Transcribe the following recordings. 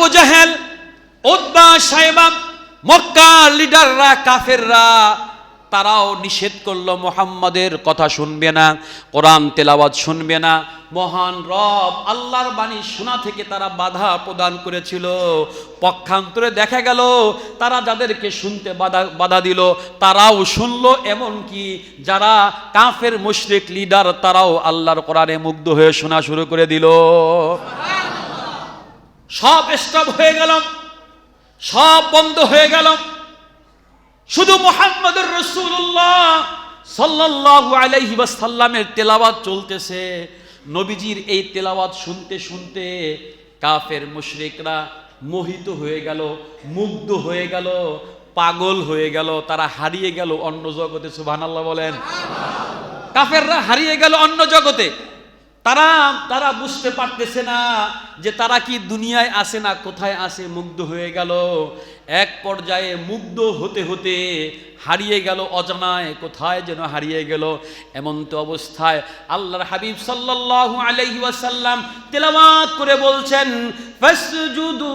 আবু জাহেল লিডাররা, কাফেররা, তারাও নিষেধ করল মোহাম্মদের কথা শুনবে না, কোরআন তেলাওয়াত শুনবে না। মহান রব আল্লাহর বাণী শোনা থেকে তারা বাধা প্রদান করেছিল। পক্ষান্তরে দেখা গেল, তারা যাদেরকে শুনতে বাধা বাধা দিল, তারাও শুনলো এমনকি যারা কাফের, মুশরিক লিডার, তারাও আল্লাহর কোরআনে মুগ্ধ হয়ে শোনা শুরু করে দিল। সব স্টপ হয়ে গেল সব বন্ধ হয়ে গেল শুধু মোহাম্মদুর রসুল্লাহ সাল্লাল্লাহু আলাইহি ওয়াসাল্লামের তেলাওয়াত চলতেছে। নবীজির এই তেলাওয়াত শুনতে শুনতে কাফের মুশরিকরা মোহিত হয়ে গেল, মুগ্ধ হয়ে গেল, পাগল হয়ে গেল, তারা হারিয়ে গেল অন্য জগতে, সুবহানাল্লাহ বলেন। কাফেররা হারিয়ে গেল অন্য জগতে। তারা তারা বুঝতে পারতেছে না যে তারা কি দুনিয়ায় আসে না, কোথায় আসে, মুগ্ধ হয়ে গেল। এক পর্যায়ে মুগ্ধ হতে হতে হারিয়ে গেল অজানায়, কোথায় যেন হারিয়ে গেল এমন তো অবস্থায় আল্লাহর হাবিব সাল্লাল্লাহু আলাইহি ওয়াসাল্লাম তেলাওয়াত করে বলছেন, ফাসজুদু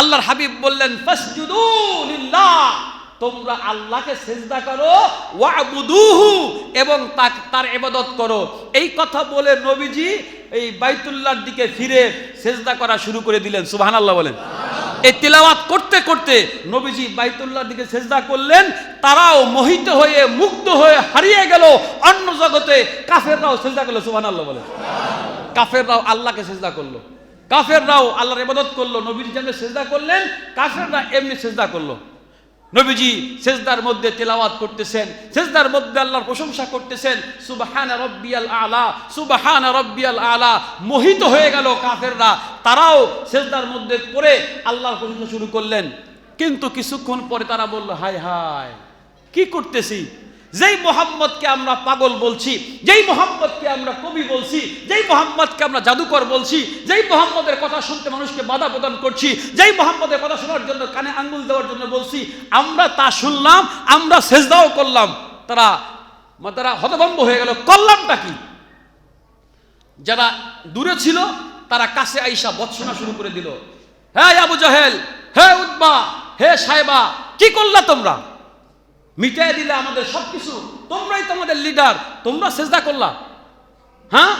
আল্লাহর হাবিব বললেন, ফাসজুদু তোমরা আল্লাহকে সেজদা করো, ওয়াবুদুহু, এবং তার ইবাদত করো। এই কথা বলে নবীজি এই বাইতুল্লাহর দিকে ফিরে সেজদা করা শুরু করে দিলেন। সুবহানাল্লাহ বলেন। এই তেলাওয়াত করতে করতে নবীজি বাইতুল্লাহর দিকে সেজদা করলেন। তারাও মোহিত হয়ে, মুগ্ধ হয়ে হারিয়ে গেল। অন্য জগতে কাফেররাও সেজদা করল, সুবহানাল্লাহ বলেন। কাফেররাও আল্লাহকে সেজদা করল। কাফেররাও আল্লাহর ইবাদত করল নবীজি যেমনি সেজদা করলেন। কাফেররা এমনি সেজদা করল। নবীজি সেজদার মধ্যে তেলাওয়াত করতেছেন, সেজদার মধ্যে আল্লাহর প্রশংসা করতেছেন, সুবাহান রব্বিয়াল আলা, সুবাহান রব্বিয়াল আলা, মোহিত হয়ে গেল কাফেররা, তারাও সেজদার মধ্যে পড়ে আল্লাহর প্রশংসা শুরু করলেন। কিন্তু কিছুক্ষণ পরে তারা বলল, হায় হায়, কি করতেছি? যেই মোহাম্মদকে আমরা পাগল বলছি, যেই মোহাম্মদকে আমরা কবি বলছি, যেই মোহাম্মদকে আমরা জাদুকর বলছি, যেই মোহাম্মদের কথা শুনতে মানুষকে বাধা প্রদান করছি, যেই মোহাম্মদের কথা শোনার জন্য কানে আঙ্গুল দেওয়ার জন্য বলছি, আমরা তা শুনলাম, আমরা সেজদাও করলাম। তারা মানে তারা হতভম্ব হয়ে গেল। করলামটা কি? যারা দূরে ছিল, তারা কাছে আইসা বৎসনা শুরু করে দিল। হ্যাঁ আবু জাহেল, হে উদ্বা হে সাহেবা কি করলা তোমরা? মিটাই দিলে আমাদের সব কিছু তোমরাই তোমাদের লিডার তোমরা সেজদা করলা। হ্যাঁ?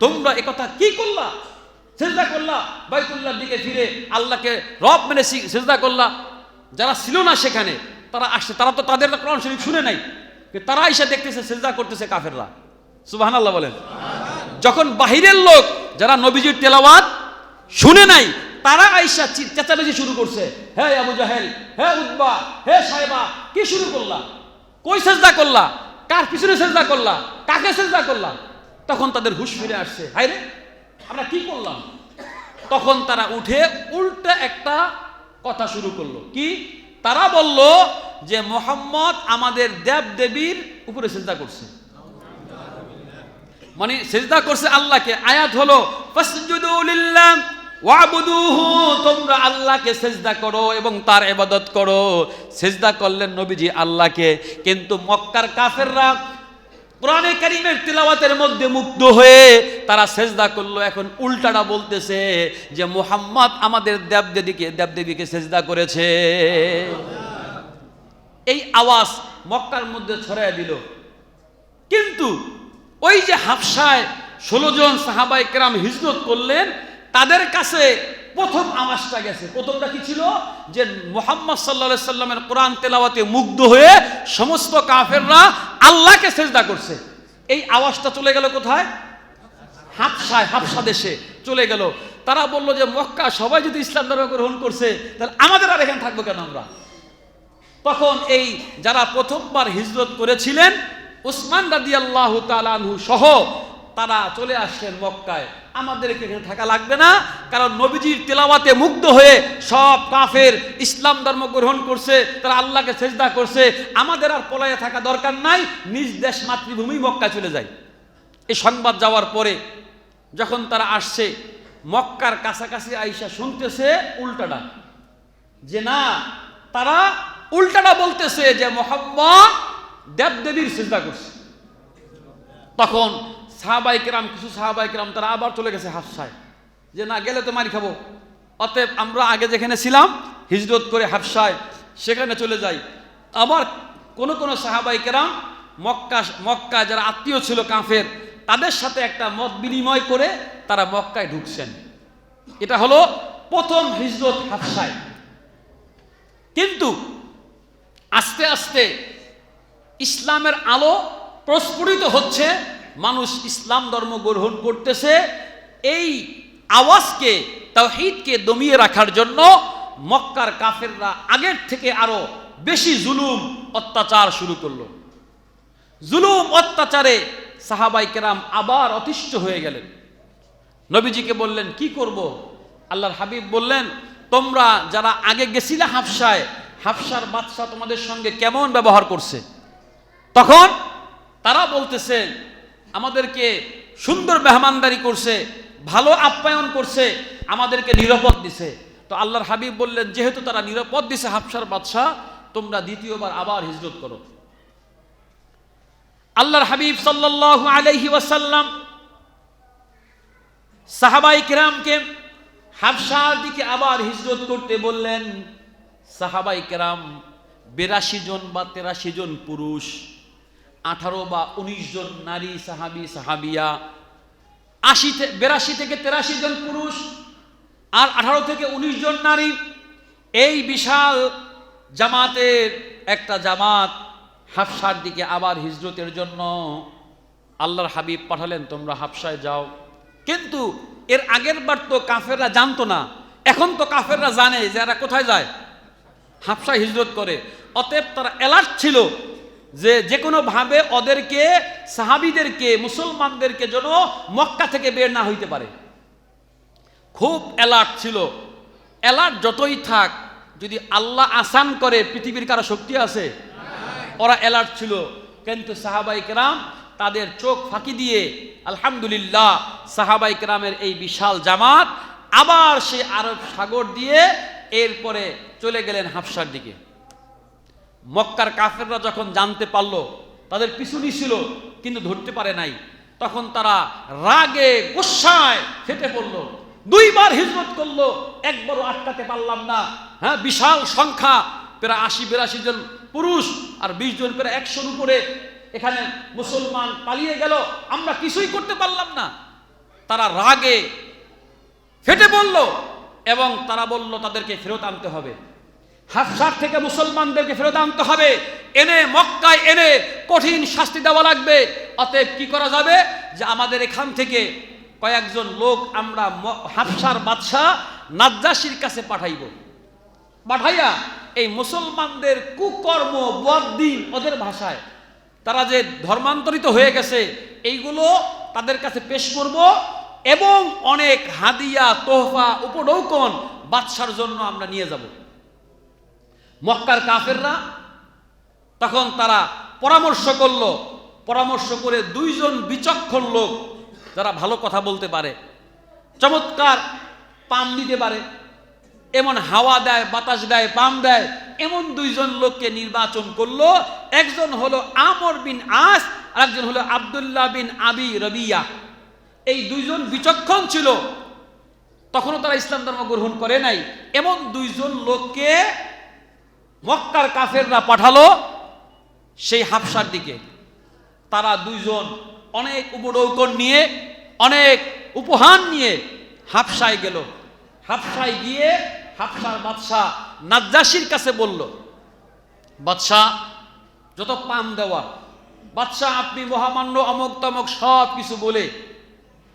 তোমরা একথা কি করলা? সেজদা করলা, বাইতুল্লাহর দিকে ফিরে আল্লাহকে রব মেনে সেজদা করলা। যারা ছিল না সেখানে, তারা আসছে। তারা তো তাদের কোরআন শরীফ শুনে নাই। তারা এসে দেখতেছে, সেজদা করতেছে কাফেররা। সুবাহান আল্লাহ বলেন। যখন বাহিরের লোক, যারা নবীজির তেলাওয়াত শুনে নাই তারা আইসা চেঁচামেচি শুরু করছে। হে আবু জাহেল, হে উদ্বা হে সাহেবা, কি শুরু করলা? কই সেজদা করলা? কার পিছনে সেজদা করলা? কাকে সেজদা করলা? তখন তাদের হুশ ফিরে আসছে। হাই রে, আমরা কি করলাম? তখন তারা উঠে উল্টা একটা কথা শুরু করল। কি? তারা বলল যে, মোহাম্মদ আমাদের দেব দেবীর উপরে সেজদা করছে। মানে সেজদা করছে আল্লাহকে। আয়াত হলো, ফাসজুদু লিল্লাহ ওয়াবুদুহু, তোমরা আল্লাহকে সেজদা করো এবং তার ইবাদত করো। সেজদা করলেন নবীজি আল্লাহকে, কিন্তু মক্কার কাফেররা কোরআনে কারিমের তিলাওয়াতের মধ্যে মুগ্ধ হয়ে তারা সেজদা করল। এখন উল্টাটা বলতেছে যে, মুহাম্মদ আমাদের দেবদেবীকে দেবদেবীকে সেজদা করেছে। এই আওয়াজ মক্কার মধ্যে ছড়াই দিল। কিন্তু ওই যে হাফসায় ষোলো জন সাহাবাই কেরাম হিজরত করলেন তাদের কাছে প্রথম আওয়াজটা গেছে। প্রথমটা কি ছিল? যে মোহাম্মদ সাল্লা সাল্লামের কোরআন তেলাওয়াতে মুগ্ধ হয়ে সমস্ত কাফেররা আল্লাহকে সেজদা করছে। এই আওয়াজটা চলে গেল কোথায়? হাফসায়, হাফসা দেশে চলে গেল। তারা বলল যে, মক্কা সবাই যদি ইসলাম ধর্ম গ্রহণ করছে, তাহলে আমাদের আর এখানে থাকব কেন আমরা? তখন এই যারা প্রথমবার হিজরত করেছিলেন, উসমান রাদি আল্লাহ তালানহু সহ তারা চলে আসছেন মক্কায়। আমাদেরকে এখানে থাকা লাগবে না, কারণ নবীজির তেলাওয়াতে মুগ্ধ হয়ে সব কাফের ইসলাম ধর্ম গ্রহণ করছে, তারা আল্লাহকে সেজদা করছে, আমাদের আর পলায়ে থাকা দরকার নাই, নিজ দেশ মাতৃভূমি মক্কা চলে যায়। এই সংবাদ যাওয়ার পরে যখন তারা আসছে, মক্কার কাছাকাছি আইসা শুনতেছে উল্টাটা। যে না, তারা উল্টাটা বলতেছে যে মোহাম্মদ দেবদেবীর চিন্তা করছে। তখন সাহাবাই কেরাম, কিছু সাহাবাই কেরাম, তারা আবার চলে গেছে হাফসায়। যে না, গেলে তো মারি খাব। অতএব আমরা আগে যেখানে ছিলাম, হিজরত করে হাফসায়, সেখানে চলে যাই। আবার কোন কোন সাহাবাই কেরাম, মক্কা মক্কা যারা আত্মীয় ছিল কাফের, তাদের সাথে একটা মত বিনিময় করে তারা মক্কায় ঢুকছেন। এটা হলো প্রথম হিজরত হাফসায়। কিন্তু আস্তে আস্তে ইসলামের আলো প্রস্ফুটিত হচ্ছে মানুষ ইসলাম ধর্ম গ্রহণ করতেছে, এই আওয়াজকে, তাওহীদকে দমিয়ে রাখার জন্য মক্কার কাফেররা আগের থেকে আরও বেশি জুলুম, অত্যাচার শুরু করল। জুলুম, অত্যাচারে সাহাবাই কেরাম আবার অতিষ্ঠ হয়ে গেলেন। নবীজিকে বললেন, কি করব? আল্লাহর হাবিব বললেন, তোমরা যারা আগে গেছিলে হাফসায়, হাফসার বাদশাহ তোমাদের সঙ্গে কেমন ব্যবহার করছে? তখন তারা বলতেছে আমাদেরকে সুন্দর মেহমানদারি করছে, ভালো আপ্যায়ন করছে, আমাদেরকে নিরাপদ দিছে। তো আল্লাহর হাবিব বললেন, যেহেতু তারা নিরাপদ দিছে হাফসার বাদশাহ, তোমরা দ্বিতীয়বার আবার হিজরত করো। আল্লাহর হাবিব সাল্লাল্লাহু আলাইহি ওয়াসাল্লাম সাহাবাই কেরামকে হাফসার দিকে আবার হিজরত করতে বললেন, সাহাবাই কেরাম, বেরাশি জন বা তেরাশি জন পুরুষ আঠারো বা উনিশ জন নারী, সাহাবি, সাহাবিয়া, আশি বেরাশি থেকে তেরাশি জন পুরুষ আর আঠারো থেকে উনিশ জন নারী। এই বিশাল জামাতের একটা জামাত হাফসার দিকে আবার হিজরতের জন্য আল্লাহর হাবিব পাঠালেন, তোমরা হাফসায় যাও। কিন্তু এর আগের বার তো কাফেররা জানতো না, এখন তো কাফেররা জানে যে এরা কোথায় যায়। হাফসায় হিজরত করে, অতএব তারা অ্যালার্ট ছিল যে যে কোনোভাবে ওদেরকে, সাহাবিদেরকে, মুসলমানদেরকে যেন মক্কা থেকে বের না হইতে পারে। খুব অ্যালার্ট ছিল। অ্যালার্ট যতই থাক, যদি আল্লাহ আসান করে, পৃথিবীর কারও শক্তি আছে? ওরা অ্যালার্ট ছিল। কিন্তু সাহাবাই কেরাম তাদের চোখ ফাঁকি দিয়ে, আলহামদুলিল্লাহ, সাহাবাই কেরামের এই বিশাল জামাত আবার সে আরব সাগর দিয়ে এরপরে চলে গেলেন হাফসার দিকে। মক্কার কাফেররা যখন জানতে পারল, তাদের পিছুনি ছিল, কিন্তু ধরতে পারে নাই, তখন তারা রাগে গোসায় ফেটে পড়ল। দুইবার হিজরত করল, একবারও আটকাতে পারলাম না। হ্যাঁ বিশাল সংখ্যা, প্রায় আশি, বিরাশি জন পুরুষ আর বিশ জন প্রায় একশোর উপরে এখানে মুসলমান পালিয়ে গেল। আমরা কিছুই করতে পারলাম না। তারা রাগে ফেটে পড়ল এবং তারা বলল, তাদেরকে ফেরত আনতে হবে। হাফসার থেকে মুসলমানদেরকে ফেরত আনতে হবে। এনে, মক্কায় এনে কঠিন শাস্তি দেওয়া লাগবে। অতএব কি করা যাবে? যে আমাদের এখান থেকে কয়েকজন লোক আমরা হাফসার বাদশাহ নাজ্জাসির কাছে পাঠাইব। পাঠাইয়া এই মুসলমানদের কুকর্ম বদিন ওদের ভাষায়। তারা যে ধর্মান্তরিত হয়ে গেছে, এইগুলো তাদের কাছে পেশ করব এবং অনেক হাদিয়া, তোহফা উপডৌকন বাদশার জন্য আমরা নিয়ে যাব। মক্কার কাফেররা তখন তারা পরামর্শ করল, পরামর্শ করে দুইজন বিচক্ষণ লোক যারা ভালো কথা বলতে পারে, চমৎকার পাম দিতে পারে, এমন হাওয়া দেয়, বাতাস দেয়, পাম দেয়, এমন দুইজন লোককে নির্বাচন করল। একজন হলো আমর বিন আস আর একজন হলো আবদুল্লাহ বিন আবি রবিয়া। এই দুইজন বিচক্ষণ ছিল। তখনও তারা ইসলাম ধর্ম গ্রহণ করে নাই। এমন দুইজন লোককে মক্কার কাফেররা পাঠালো সেই হাফসার দিকে। তারা দুইজন অনেক উপডৌকন নিয়ে, অনেক উপহার নিয়ে হাফসায় গেল। হাফসায় গিয়ে হাফসার বাদশাহ নাজ্জাসির কাছে বলল, বাদশাহ, যত পাম দেওয়া, বাদশাহ, আপনি মহামান্য অমক তমক সব কিছু বলে,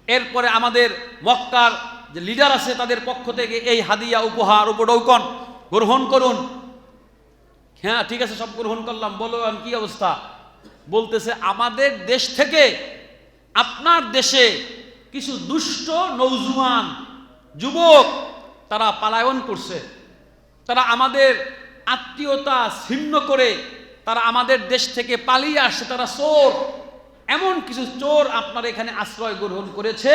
এরপরে আমাদের মক্কার যে লিডার আছে তাদের পক্ষ থেকে এই হাদিয়া উপহার উপডৌকন গ্রহণ করুন। হ্যাঁ ঠিক আছে, সব গ্রহণ করলাম। বলো কি অবস্থা? বলতেছে, আমাদের দেশ থেকে আপনার দেশে কিছু দুষ্ট, নৌজুয়ান যুবক তারা পালায়ন করছে। তারা আমাদের আত্মীয়তা ছিন্ন করে তারা আমাদের দেশ থেকে পালিয়ে আসছে। তারা চোর, এমন কিছু চোর আপনার এখানে আশ্রয় গ্রহণ করেছে।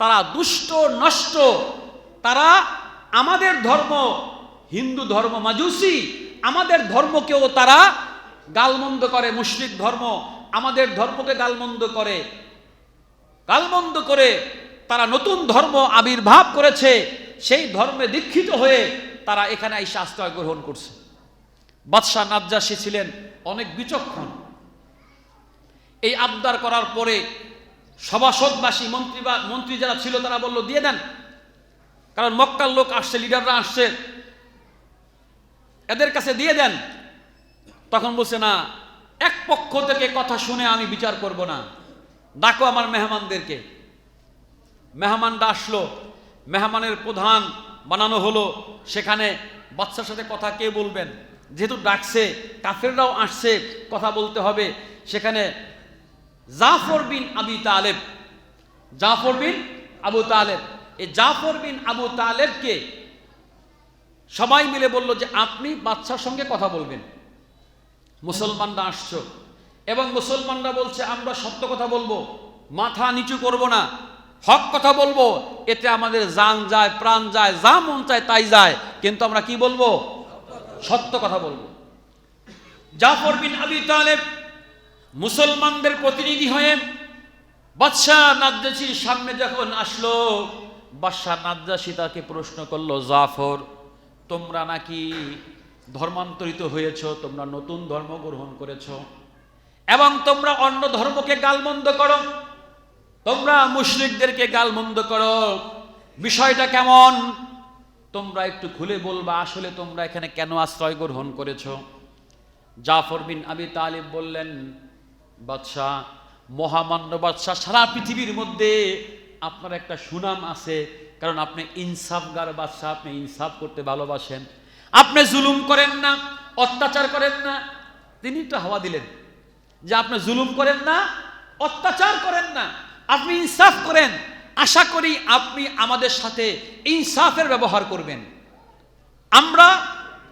তারা দুষ্ট, নষ্ট, তারা আমাদের ধর্ম, হিন্দু ধর্ম মাজুসি আমাদের ধর্মকেও তারা গালমন্দ করে, মুশরিক ধর্ম। আমাদের ধর্মকে গালমন্দ করে। গালমন্দ করে তারা নতুন ধর্ম আবির্ভাব করেছে। সেই ধর্মে দীক্ষিত হয়ে তারা এখানে এই আশ্রয় গ্রহণ করছে। বাদশাহ নাজ্জাসী ছিলেন অনেক বিচক্ষণ। এই আবদার করার পরে সভাসদবাসী মন্ত্রী বা মন্ত্রী যারা ছিল, তারা বলল, দিয়ে দেন। কারণ মক্কার লোক আসছে, লিডাররা আসছে। এদের কাছে দিয়ে দেন। তখন বলছে, না, এক পক্ষ থেকে কথা শুনে আমি বিচার করব না। ডাকো আমার মেহমানদেরকে। মেহমানটা আসলো। মেহমানের প্রধান বানানো হলো। সেখানে বাচ্চার সাথে কথা কে বলবেন? যেহেতু ডাকছে, কাফেররাও আসছে, কথা বলতে হবে। সেখানে জাফর বিন আবি তালেব, জাফর বিন আবু তালেব। এই জাফর বিন আবু তালেবকে সবাই মিলে বলল যে আপনি বাচ্চার সঙ্গে কথা বলবেন। মুসলমানরা আসছো। এবং মুসলমানরা বলছে, আমরা সত্য কথা বলব, মাথা নিচু করব না, হক কথা বলব, এতে আমাদের জান যায়, প্রাণ যায়, যা মন চায় তাই যায়। কিন্তু আমরা কি বলব? সত্য কথা বলব। জাফর বিন আবি তালেব মুসলমানদের প্রতিনিধি হয়ে বাদশাহ নাদ্দাসির সামনে যখন আসলো, বাদশাহ নাদ্দাসী তাকে প্রশ্ন করল, জাফর তোমরা নাকি ধর্মান্তরিত হয়েছ, তোমরা নতুন ধর্ম গ্রহণ করেছ, এবং তোমরা অন্য ধর্মকে গালমন্দ করো, তোমরা মুশরিকদেরকে গালমন্দ করো, বিষয়টা কেমন? তোমরা একটু খুলে বলবা, আসলে তোমরা এখানে কেন আশ্রয় গ্রহণ করেছ? জাফর বিন আবি তালিব বললেন বাদশাহ মহামান্য বাদশাহ সারা পৃথিবীর মধ্যে আপনার একটা সুনাম আছে কারণ আপনি ইনসাফগার বাদশাহ, আপনি ইনসাফ করতে ভালোবাসেন। আপনি জুলুম করেন না, অত্যাচার করেন না। তিনি একটু হাওয়া দিলেন যে আপনি জুলুম করেন না, অত্যাচার করেন না। আপনি ইনসাফ করেন। আশা করি আপনি আমাদের সাথে ইনসাফের ব্যবহার করবেন। আমরা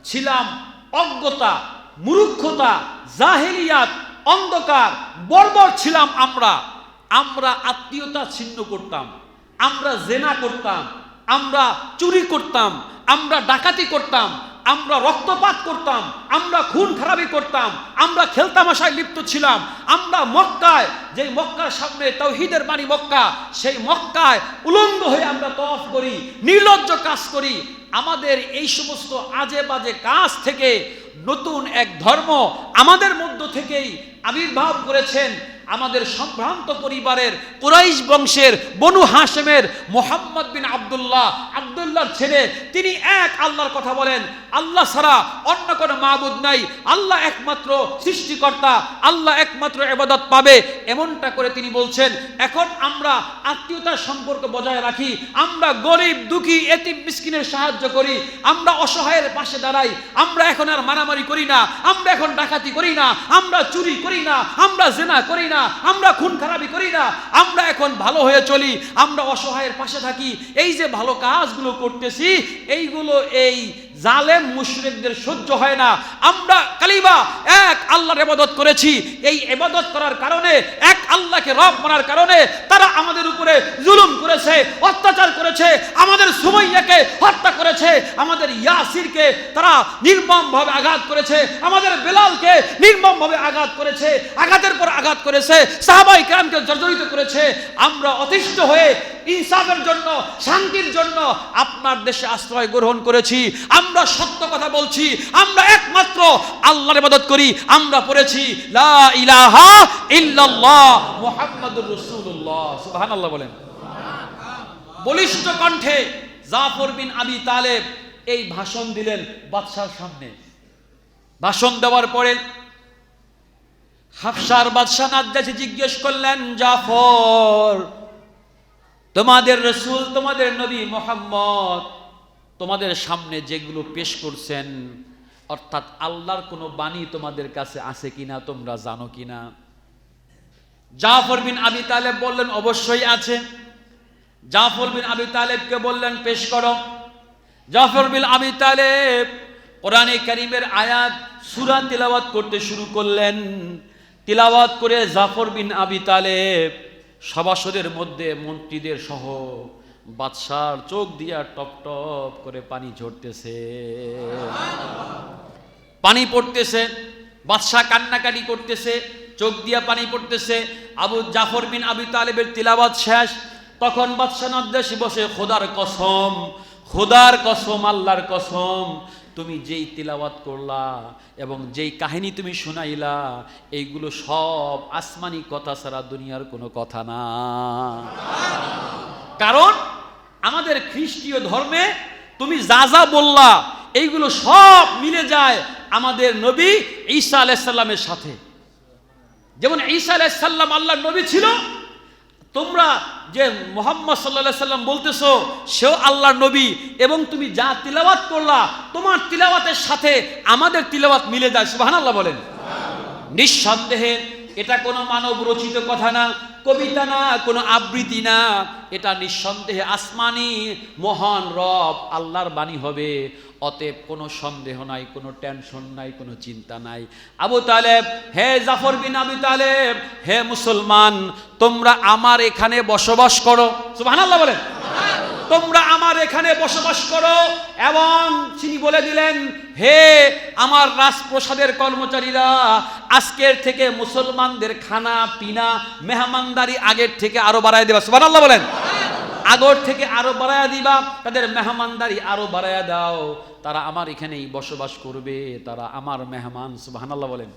ছিলাম অজ্ঞতা, মূর্খতা, জাহেলিয়াত, অন্ধকার, বর্বর ছিলাম আমরা। আমরা আত্মীয়তা ছিন্ন করতাম। আমরা জেনা করতাম, আমরা চুরি করতাম, আমরা ডাকাতি করতাম, আমরা রক্তপাত করতাম, আমরা খুন খারাপি করতাম, আমরা খেলতামাশায় লিপ্ত ছিলাম, আমরা মক্কায় যে মক্কার সামনে তৌহিদের বাণী মক্কা, সেই মক্কায় উলঙ্গ হয়ে আমরা তফ করি, নির্লজ্জ কাজ করি। আমাদের এই সমস্ত আজে বাজে কাজ থেকে নতুন এক ধর্ম আমাদের মধ্য থেকেই আবির্ভাব করেছেন আমাদের সম্ভ্রান্ত পরিবারের কুরাইশ বংশের বনু হাসেমের মোহাম্মদ বিন আব্দুল্লাহ, আব্দুল্লাহর ছেলে। তিনি এক আল্লাহর কথা বলেন, আল্লাহ ছাড়া অন্য কোনো মাবুদ নাই। আল্লাহ একমাত্র সৃষ্টিকর্তা, আল্লাহ একমাত্র এবাদত পাবে। এমনটা করে তিনি বলছেন, এখন আমরা আত্মীয়তার সম্পর্ক বজায় রাখি। আমরা গরিব, দুঃখী, এতিম, মিসকিনের সাহায্য করি। আমরা অসহায়ের পাশে দাঁড়াই। আমরা এখন আর মারামারি করি না। আমরা এখন ডাকাতি করি না, আমরা চুরি করি না, আমরা জেনা করি না, আমরা খুন খারাপি করি না, আমরা এখন ভালো হয়ে চলি, আমরা অসহায়ের পাশে থাকি, এই যে ভালো কাজগুলো করতেছি, এইগুলো এই জালেম মুশরিকদের সহ্য হয় না। আমরা কালিবা এক আল্লাহর এবাদত করেছি। এই এবাদত করার কারণে, এক আল্লাহকে রব মানার কারণে তারা আমাদের উপরে জুলুম করেছে, অত্যাচার করেছে, আমাদের সুমাইয়াকে হত্যা করেছে, আমাদের ইয়াসিরকে তারা নির্মমভাবে আঘাত করেছে, আমাদের বেলালকে নির্মমভাবে আঘাত করেছে, আঘাতের পর আঘাত করেছে, সাহাবাই কেরামকে জর্জরিত করেছে। আমরা অতিষ্ঠ হয়ে ইনসাফের জন্য, শান্তির জন্য আপনার দেশে আশ্রয় গ্রহণ করেছি। আমরা সত্য কথা বলছি, আমরা একমাত্র আল্লাহর ইবাদত করি, আমরা পড়েছি, লা ইলাহা ইল্লাল্লাহ মুহাম্মাদুর রাসূলুল্লাহ। সুবহানাল্লাহ বলেন। বলিষ্ঠ কণ্ঠে জাফর বিন আবি তালেব এই ভাষণ দিলেন বাদশার সামনে। ভাষণ দেওয়ার পরে হাফসার বাদশাহ নাদ্দাসী জিজ্ঞেস করলেন, জাফর, তোমাদের রসুল, তোমাদের নবী মোহাম্মদ তোমাদের সামনে যেগুলো পেশ করছেন, অর্থাৎ আল্লাহর কোনো বাণী তোমাদের কাছে আছে কিনা, তোমরা জানো কিনা? জাফর বিন আবি তালেব বললেন, অবশ্যই আছে। জাফর বিন আবি তালেবকে বললেন, পেশ করো। জাফর বিন আবি তালেব কোরআনে করিমের আয়াত, সুরা তিলাওয়াত করতে শুরু করলেন। তিলাওয়াত করে জাফর বিন আবি তালেব সভাসদের মধ্যে মন্ত্রীদের সহ বাদশার চোখ দিয়া টপ টপ করে পানি ঝরতেছে। পানি পড়তেছে, বাদশাহ কান্নাকাটি করতেছে, চোখ দিয়া পানি পড়তেছে। আবু জাফর বিন আবি তালেবের তিলাবাত শেষ। তখন বাদশাহ নদ্দাসী বসে, খোদার কসম খোদার কসম, আল্লাহর কসম তুমি যেই তিলাওয়াত করলা এবং যেই কাহিনী তুমি শুনাইলা, এইগুলো সব আসমানি কথা ছাড়া দুনিয়ার কোনো কথা না। কারণ আমাদের খ্রিস্টীয় ধর্মে তুমি যা যা বললা, এইগুলো সব মিলে যায় আমাদের নবী ঈসা আলাইসাল্লামের সাথে। যেমন ঈসা আলাইসাল্লাম আল্লাহ নবী ছিল তোমরা যে মোহাম্মদ সাল্লা সাল্লাম বলতেছো, সেও আল্লাহ নবী এবং তুমি যা তিলাবাত করলা, তোমার তিলাবাতের সাথে আমাদের তিলাবাত মিলে যায়। সুবহানাল্লাহ বলেন। নিঃসন্দেহে এটা কোনো মানব রচিত কথা না। কবিতা না, কোনো আবৃত্তি না, এটা নিঃসন্দেহে আসমানি মহান রব আল্লাহর বাণী হবে। অতএব কোনো সন্দেহ নাই, কোনো টেনশন নাই, কোনো চিন্তা নাই। আবু তালেব, হে জাফর বিন আবু তালেব, হে মুসলমান, তোমরা আমার এখানে বসবাস করো। সুবহানাল্লাহ বলেন। তোমরা আমার এখানে বসবাস করো। এবং তিনি বলে দিলেন, হে আমার রাজপ্রসাদের কর্মচারীরা, আজকের থেকে মুসলমানদের খানা, পিনা, মেহমানদারি আগের থেকে আরও বাড়ায় দেবা। সুবহানাল্লাহ বলেন। আগর থেকে আরও বাড়ায়া দিবা, তাদের মেহমানদারি আরও বাড়ায়া দাও। তারা আমার এখানেই বসবাস করবে, তারা আমার মেহমান, সুবহানাল্লাহ বলেন।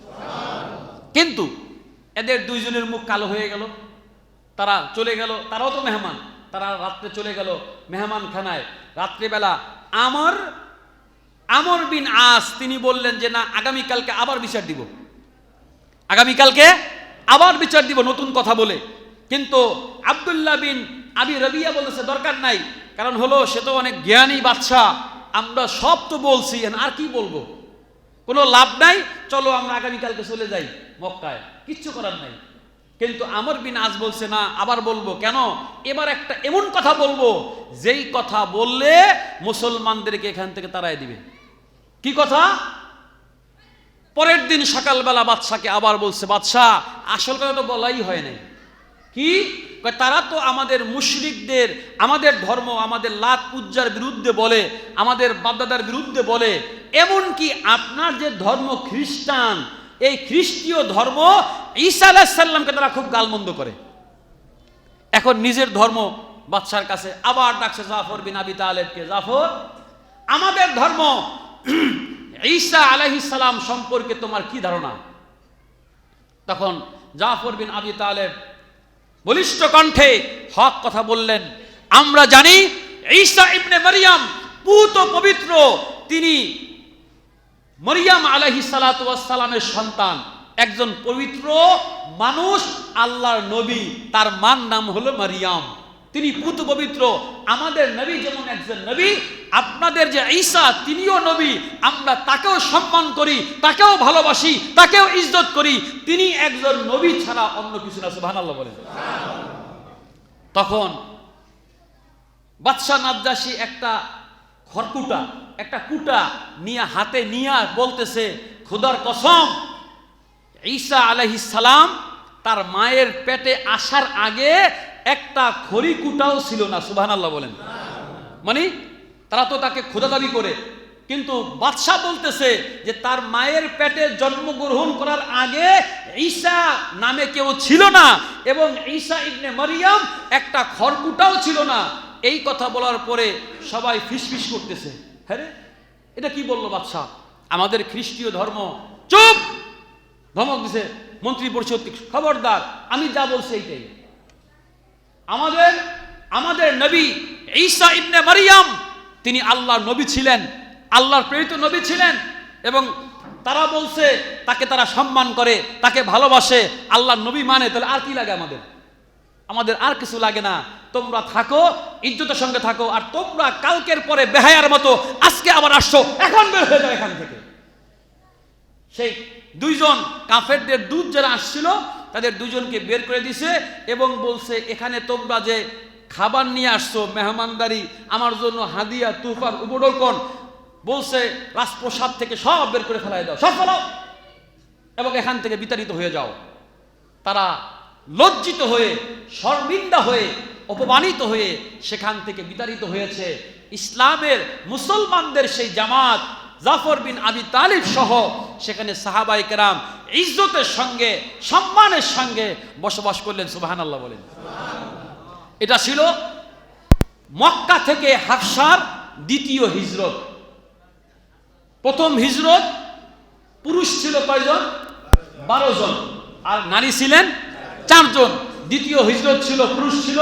কিন্তু এদের দুইজনের মুখ কালো হয়ে গেল, তারা চলে গেল, তারাও তো মেহমান। তারা রাত্রে চলে গেল মেহমান খানায় রাত্রিবেলা আমর আমর বিন আস, তিনি বললেন যে, না আগামীকালকে আবার বিচার দিব। আগামীকালকে আবার বিচার দিব, নতুন কথা বলে। কিন্তু আব্দুল্লাহ বিন আবি রবিয়া বলেছে দরকার নাই। কারণ হলো, সে তো অনেক জ্ঞানী বাচ্চা আমরা সব তো বলছি আর কি বলব? কোনো লাভ নাই। চলো, আমরা আগামীকালকে চলে যাই মক্কায়। কিচ্ছু করার নাই। কিন্তু আমর বিন আজ বলছে, না, আবার বলব। কেন? এবার একটা এমন কথা বলব, যেই কথা বললে মুসলমানদেরকে এখান থেকে তারাই দিবে। কি কথা? পরের দিন সকালবেলা বাদশাকে আবার বলছে, বাদশাহ, আসল কথা তো বলাই হয় নাই। কি? তারা তো আমাদের মুশরিকদের, আমাদের ধর্ম, আমাদের লাত উজ্জার বিরুদ্ধে বলে, আমাদের বাপদাদার বিরুদ্ধে বলে, এমনকি আপনার যে ধর্ম খ্রিস্টান এই খ্রিস্টীয় ধর্ম ঈসা আলাহিসাল্লামকে তারা খুব গালমন্দ করে। এখন নিজের ধর্ম বাদশার কাছে আবার ডাকছে, জাফর বিন আবি তালেবকে, জাফর, আমাদের ধর্ম ঈসা আলাইহিস সালাম সম্পর্কে তোমার কি ধারণা? তখন জাফর বিন আবি তালেব বলিষ্ঠ কণ্ঠে হক কথা বললেন, আমরা জানি ঈসা ইবনে মারিয়াম পুত পবিত্র, তিনি মরিয়াম আলাহি সালামের সন্তান একজন পবিত্র মানুষ আল্লাহর নবী তার মান নাম হলো মারিয়াম। তিনি পুত পবিত্র আমাদের নবী যেমন একজন নবী আপনাদের যে ঈসা তিনিও নবী আমরা তাকেও সম্মান করি তাকেও ভালোবাসি তাকেও ইজ্জত করি তিনি একজন নবী ছাড়া অন্য কিছু না সুবহানাল্লাহ বলেন। তখন বাদশাহ নাদ্দাসী একটা খড়কুটা, একটা কুটা নিয়ে হাতে নিয়ে বলতেছে, খুদার কসম, ঈসা সালাম তার মায়ের পেটে আসার আগে একটা খড়ি কুটাও ছিল না, সুবহানাল্লাহ বলেন। মানে তারা তো তাকে খোদা দাবি করে, কিন্তু বাদশাহ বলতেছে যে তার মায়ের পেটে জন্মগ্রহণ করার আগে ঈসা নামে কেউ ছিল না, এবং ঈসা ইবনে মারিয়াম একটা খড়কুটাও ছিল না। এই কথা বলার পরে সবাই ফিসফিস করতেছে। হ্যাঁ এটা কি বলল বাদশাহ? আমাদের খ্রিস্টীয় ধর্ম। চুপ! ধমক দিছে মন্ত্রী পরিষদ খবরদার, আমি যা বলছি এইটাই। আমাদের আমাদের নবী ঈসা ইবনে মারিয়াম, তিনি আল্লাহর নবী ছিলেন, আল্লাহর প্রেরিত নবী ছিলেন, এবং তারা বলছে, তাকে তারা সম্মান করে, তাকে ভালোবাসে, আল্লাহর নবী মানে তাহলে আর কি লাগে আমাদের? আমাদের আর কিছু লাগে না। তোমরা থাকো, ইজ্জতের সঙ্গে থাকো, আর তোমরা কালকের পরে বেহায়ার মতো আজকে আবার আসছো, এখন বের হয়ে যাও এখান থেকে। সেই দুইজন কাফেরদের দুধ যারা আসছিল, তাদের দুজনকে বের করে দিছে এবং বলছে, এখানে তোমরা যে খাবার নিয়ে আসছো, মেহমানদারি, আমার জন্য হাদিয়া তুফার উপঢৌকন, বলছে, রাজপ্রসাদ থেকে সব বের করে ফেলাই দাও, সব ফেলাও এবং এখান থেকে বিতাড়িত হয়ে যাও। তারা লজ্জিত হয়ে, শর্মিন্দা হয়ে, অপমানিত হয়ে সেখান থেকে বিতাড়িত হয়েছে। ইসলামের মুসলমানদের সেই জামাত, জাফর বিন আবি তালিব সহ সেখানে সাহাবাই কেরাম ইজ্জতের সঙ্গে, সম্মানের সঙ্গে বসবাস করলেন সুবাহান আল্লাহ বলেন। এটা ছিল মক্কা থেকে হাফসার দ্বিতীয় হিজরত। প্রথম হিজরত পুরুষ ছিল কয়জন? বারো জন। আর নারী ছিলেন চারজন। দ্বিতীয় হিজরত ছিল, পুরুষ ছিল,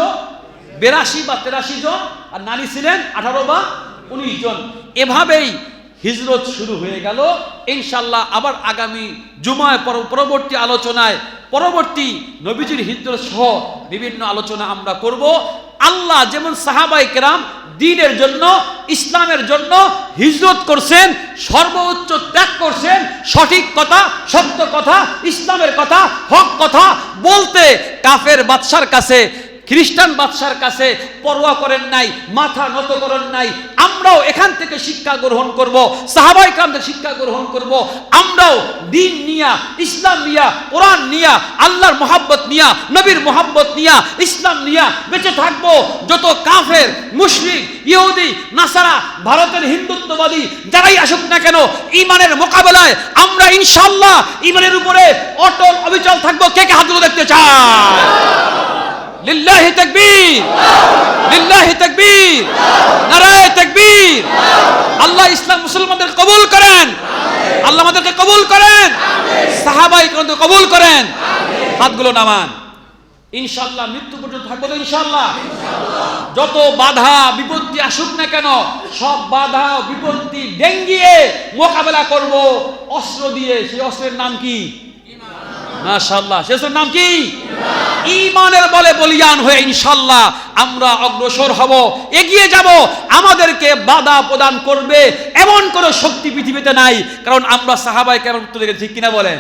বেরাশি বা তেরাশি জন, আর নারী ছিলেন আঠারো বা উনিশ জন। এভাবেই হিজরত শুরু হয়ে গেল। ইনশাল্লাহ আবার আগামী জুমায় পর- পরবর্তী আলোচনায়, পরবর্তী নবীজির হিজরত সহ বিভিন্ন আলোচনা আমরা করব। আল্লাহ যেমন সাহাবাই কেরাম দিনের জন্য, ইসলামের জন্য হিজরত করছেন, সর্বোচ্চ ত্যাগ করছেন, সঠিক কথা, সত্য কথা, ইসলামের কথা, হক কথা, বলতে কাফের বাদশার কাছে খ্রিস্টান বাদশার কাছে পরোয়া করেন নাই, মাথা নত করেন নাই, আমরাও এখান থেকে শিক্ষা গ্রহণ করব, সাহাবাই কামদের শিক্ষা গ্রহণ করব, আমরাও দিন নিয়া, ইসলাম নিয়া, কোরআন নিয়া, আল্লাহর মোহাব্বত নিয়া, নবীর মোহাব্বত নিয়া, ইসলাম নিয়া বেঁচে থাকব। যত কাফের, মুশরিক, ইহুদি, নাসারা, ভারতের হিন্দুত্ববাদী, যারাই আসুক না কেন ইমানের মোকাবেলায় আমরা ইনশাল্লাহ ইমানের উপরে অটল অবিচল থাকব। কে কে হাত দেখতে চায়? লিল্লাহি তাকবীর। লিল্লাহি তাকবীর। নারায়ে তাকবীর। আল্লাহ ইসলাম মুসলমানদের কবুল করেন। আল্লাহ আমাদেরকে কবুল করেন। সাহাবাই কবুল করেন। হাতগুলো নামান। ইনশাল্লাহ মৃত্যু পর্যন্ত থাকব ইনশাল্লাহ যত বাধা, বিপত্তি আসুক না কেন, সব বাধা, বিপত্তি ডেঙ্গিয়ে মোকাবেলা করব। অস্ত্র দিয়ে, সেই অস্ত্রের নাম কি? মাশাল্লাহ শেষের নাম কি? ইমানের বলে বলিয়ান হয়ে ইনশাল্লাহ আমরা অগ্রসর হব, এগিয়ে যাব, আমাদেরকে বাধা প্রদান করবে, এমন কোনো শক্তি পৃথিবীতে নাই। কারণ আমরা সাহাবাই কেমন উত্তর ঠিক কিনা বলেন?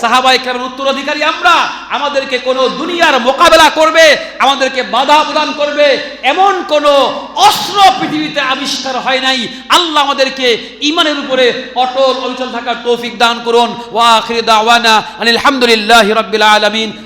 সাহাবাই কেমন উত্তরাধিকারী আমরা, আমাদেরকে কোনো দুনিয়ার মোকাবেলা করবে, আমাদেরকে বাধা প্রদান করবে, এমন কোনো অস্ত্র পৃথিবীতে আবিষ্কার হয় নাই। আল্লাহ আমাদেরকে ইমানের উপরে অটল অবিচল থাকার তৌফিক দান করুন। ওয়া আখির দাওয়ানা আলহামদুলিল্লাহি রাব্বিল আলামিন।